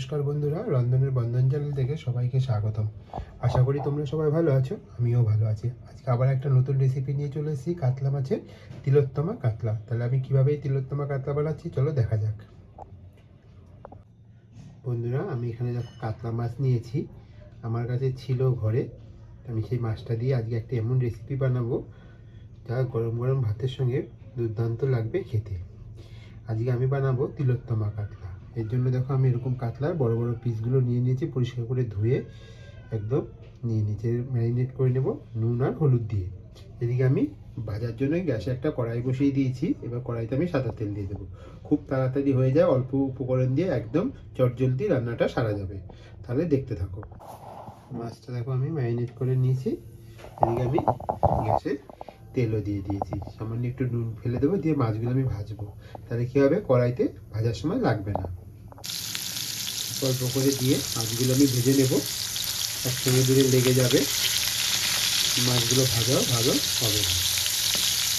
নমস্কার বন্ধুরা, রন্ধনের বন্ধন চ্যানেল থেকে সবাইকে স্বাগতম। আশা করি তোমরা সবাই ভালো আছো, আমিও ভালো আছি। আজকে আবার একটা নতুন রেসিপি নিয়ে চলে এসেছি, কাতলা মাছের তিলোত্তমা কাতলা। তাহলে আমি কীভাবে এই তিলোত্তমা কাতলা বানাচ্ছি, চলো দেখা যাক। বন্ধুরা, আমি এখানে দেখো কাতলা মাছ নিয়েছি। আমার কাছে ছিল ঘরে। আমি সেই মাছটা দিয়ে আজকে একটা এমন রেসিপি বানাবো, যা গরম গরম ভাতের সঙ্গে দুর্দান্ত লাগবে খেতে। আজকে আমি বানাবো তিলোত্তমা কাতলা। এর জন্য দেখো আমি এরকম কাতলার বড় বড় পিসগুলো নিয়ে নিয়েছি, পরিষ্কার করে ধুয়ে একদম নিয়ে নিয়েছি। ম্যারিনেট করে নেব নুন আর হলুদ দিয়ে। এদিকে আমি ভাজার জন্য গ্যাসে একটা কড়াই বসিয়ে দিয়েছি, এবার কড়াইতে আমি সাদা তেল দিয়ে দেবো। খুব তাড়াতাড়ি হয়ে যায়, অল্প উপকরণ দিয়ে একদম চটজলদি রান্নাটা সারা যাবে। তাহলে দেখতে থাকো। মাছটা দেখো আমি ম্যারিনেট করে নিয়েছি। এদিকে আমি গ্যাসে তেলও দিয়ে দিয়েছি। সামান্য একটু নুন ফেলে দেবো, দিয়ে মাছগুলো আমি ভাজবো। তাহলে কী হবে? কড়াইতে ভাজার সময় লাগবে না। অল্প করে দিয়ে মাছগুলো আমি ভেজে নেব। একসঙ্গে দূরে লেগে যাবে। মাছগুলো ভাজাও ভালো হবে না।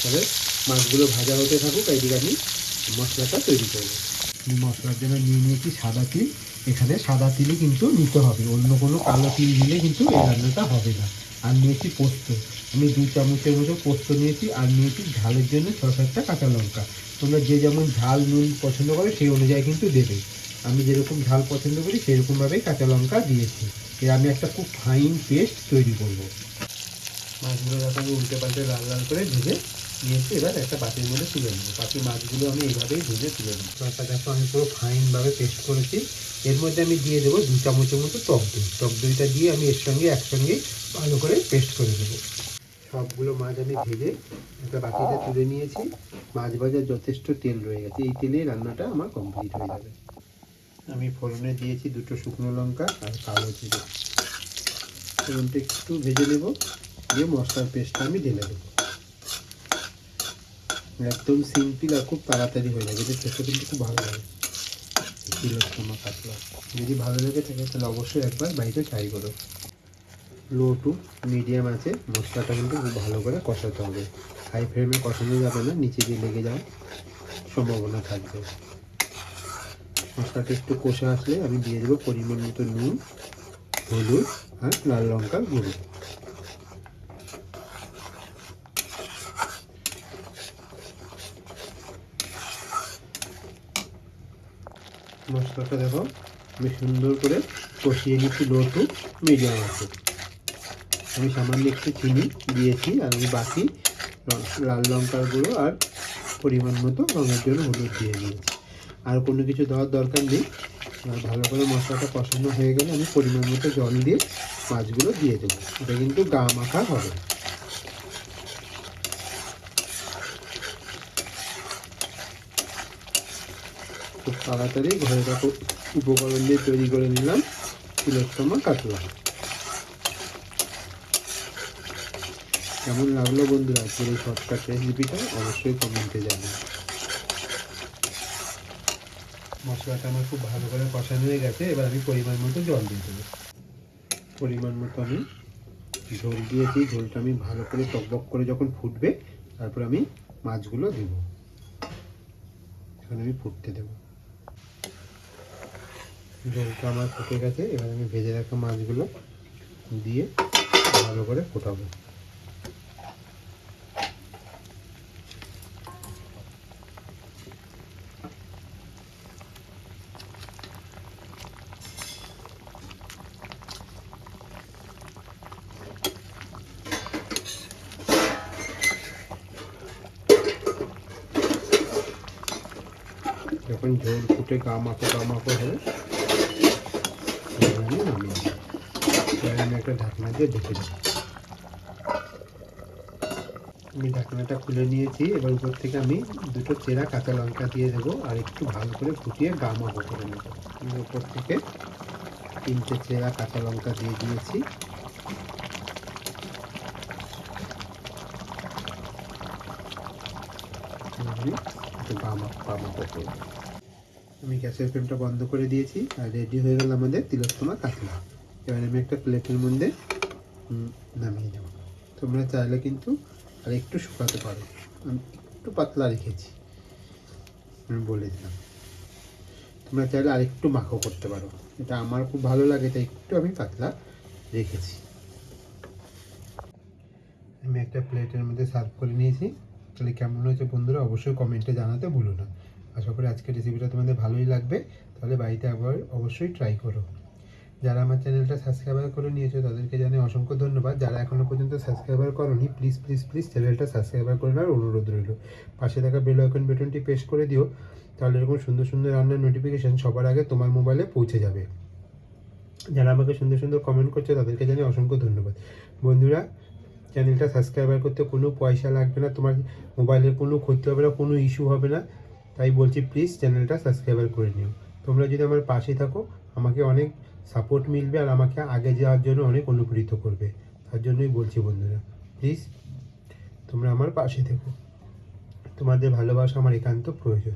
তাহলে মাছগুলো ভাজা হতে থাকুক এইদিকে আমি মশলাটা তৈরি করব। মশলার জন্য নিয়ে নিয়েছি সাদা তিল। এখানে সাদা তিলই কিন্তু নিতে হবে। অন্য কোনো কালো তিল দিলে কিন্তু এই রান্নাটা হবে না। আর নিয়েছি পোস্ত। আমি দু চামচের মতো পোস্ত নিয়েছি আর নিয়েছি ঝালের জন্য ছ সাতটা কাঁচা লঙ্কা। তোমরা যে যেমন ঝাল নুন পছন্দ করে সেই অনুযায়ী কিন্তু দেবে। আমি যেরকম ঝাল পছন্দ করি সেরকমভাবেই কাঁচা লঙ্কা দিয়েছি। এর আমি একটা খুব ফাইন পেস্ট তৈরি করব। মাছগুলো যখন উল্টে পাল্টে লাল লাল করে ভেজে নিয়েছি, এবার একটা বাটির মধ্যে তুলে নেব। বাকি মাছগুলো আমি এইভাবেই ভেজে তুলে নেব। লঙ্কা দেখো আমি পুরো ফাইনভাবে পেস্ট করেছি। এর মধ্যে আমি দিয়ে দেবো দু চামচের মতো টক দই। টক দইটা দিয়ে আমি এর সঙ্গে একসঙ্গে ভালো করে পেস্ট করে দেবো সবগুলো মাছ আমি ভেজে একটা বাটিতে তুলে নিয়েছি। মাছ ভাজার যথেষ্ট তেল রয়ে গেছে। এই তেলে রান্নাটা আমার কমপ্লিট হয়ে যাবে। আমি ফোড়নে দিয়েছি দুটো শুকনো লঙ্কা আর কালো জিরে। ফোড়নটা একটু ভেজে নেব। দিয়ে মশলার পেস্টটা আমি ঢেলে দেবো। একদম সিম্পল আর খুব তাড়াতাড়ি হয়ে যাবে এটা খেতে কিন্তু খুব ভালো লাগে। তিলোত্তমা কাতলা। যদি ভালো লেগে থাকে, তাহলে অবশ্যই একবার বাড়িতে ট্রাই করো। লো টু মিডিয়াম আছে। মশলাটা কিন্তু খুব ভালো করে কষাতে হবে। হাই ফ্লেমে কষানো যাবে না, নিচে দিয়ে লেগে যাওয়ার সম্ভাবনা থাকবে। মশলাটা একটু কষে আসলে আমি দিয়ে দেবো পরিমাণ মতো নুন, হলুদ আর লাল লঙ্কার গুঁড়ো। মশলাটা দেখো, আমি সুন্দর করে কষিয়ে নিচ্ছি লো টু মিডিয়াম আছে। আমি সামান্য একটু চিনি দিয়েছি, আর আমি বাকি লাল লঙ্কার গুঁড়ো আর পরিমাণ মতো রঙের জন্য হলুদ দিয়ে দিয়েছি। আর কোনো কিছু দেওয়ার দরকার নেই। ভালো করে মশলাটা কষানো হয়ে গেলে আমি পরিমাণ মতো জল দিয়ে মাছগুলো দিয়ে দেবো। এটা কিন্তু গা মাখা হবে। খুব তাড়াতাড়ি ঘরে দেখো উপকরণ দিয়ে তৈরি করে নিলাম। তিলোত্তমা কাতলা। কেমন লাগল বন্ধুরা আজকের এই শর্টকাট রেসিপিটা? অবশ্যই কমেন্টে জানান মশলাটা আমার খুব ভালো করে কষানো হয়ে গেছে, এবার আমি পরিমাণ মতো জল দিয়ে দেবো। পরিমাণ মতো আমি ঝোল দিয়েছি, ঝোলটা আমি ভালো করে টকবক করে যখন ফুটবে, তারপর আমি মাছগুলো দেবো। এখন আমি ফুটতে দেবো। ঝোলটা আমার ফুটে গেছে, এবার আমি ভেজে রাখা মাছগুলো দিয়ে ভালো করে ফোটাবো। যখন ঝোল ফুটে গা মাখো গা মাখো হবে আমি নামিয়ে। এবার আমি একটা ঢাকনা দিয়ে ঢেকে দেবো। আমি ঢাকনাটা খুলে নিয়েছি এবার উপর থেকে আমি দুটো চেরা কাঁচা লঙ্কা দিয়ে দেবো আর একটু ভালো করে ফুটিয়ে গা মাখো করে নেব। আমি উপর থেকে তিনটে চেরা কাঁচা লঙ্কা দিয়ে দিয়েছি। আমি গা মাখো করব আমি গ্যাসের ফ্লেমটা বন্ধ করে দিয়েছি আর রেডি হয়ে গেল আমাদের তিলোত্তমা কাতলা। এবার আমি একটা প্লেটের মধ্যে নামিয়ে নেব। তোমরা চাইলে কিন্তু আর একটু শুকাতে পারো। আমি একটু পাতলা রেখেছি। আমি বলে দিলাম। তোমরা চাইলে আরেকটু মাখো করতে পারো। এটা আমার খুব ভালো লাগে, তাই একটু আমি পাতলা রেখেছি। আমি একটা প্লেটের মধ্যে সার্ভ করে নিয়েছি। তাহলে কেমন হয়েছে বন্ধুরা, অবশ্যই কমেন্টে জানাতে ভুলো না। আশা করি আজকের রেসিপিটা তোমাদের ভালোই লাগবে। তাহলে বাড়িতে একবার অবশ্যই ট্রাই করো। যারা আমার চ্যানেলটা সাবস্ক্রাইবার করে নিয়েছো, তাদেরকে জানাই অসংখ্য ধন্যবাদ। যারা এখনও পর্যন্ত সাবস্ক্রাইবার করনি প্লিজ প্লিজ প্লিজ চ্যানেলটা সাবস্ক্রাইবার করে নেওয়ার অনুরোধ রইল। পাশে থাকা বেল আইকন বাটনটি প্রেস করে দিও, তাহলে এরকম সুন্দর সুন্দর রান্নার নোটিফিকেশান সবার আগে তোমার মোবাইলে পৌঁছে যাবে। যারা আমাকে সুন্দর সুন্দর কমেন্ট করছে, তাদেরকে জানাই অসংখ্য ধন্যবাদ। বন্ধুরা চ্যানেলটা সাবস্ক্রাইবার করতে কোনো পয়সা লাগবে না। তোমার মোবাইলের কোনো ক্ষতি হবে না, কোনো ইস্যু হবে না। তাই বলছি প্লিজ চ্যানেলটা সাবস্ক্রাইবার করে নিও। তোমরা যদি আমার পাশে থাকো, আমাকে অনেক সাপোর্ট মিলবে আর আমাকে আগে যাওয়ার জন্য অনেক অনুপ্রেরিত করবে। তার জন্যই বলছি বন্ধুরা প্লিজ তোমরা আমার পাশে থেকো। তোমাদের ভালোবাসা আমার একান্ত প্রয়োজন।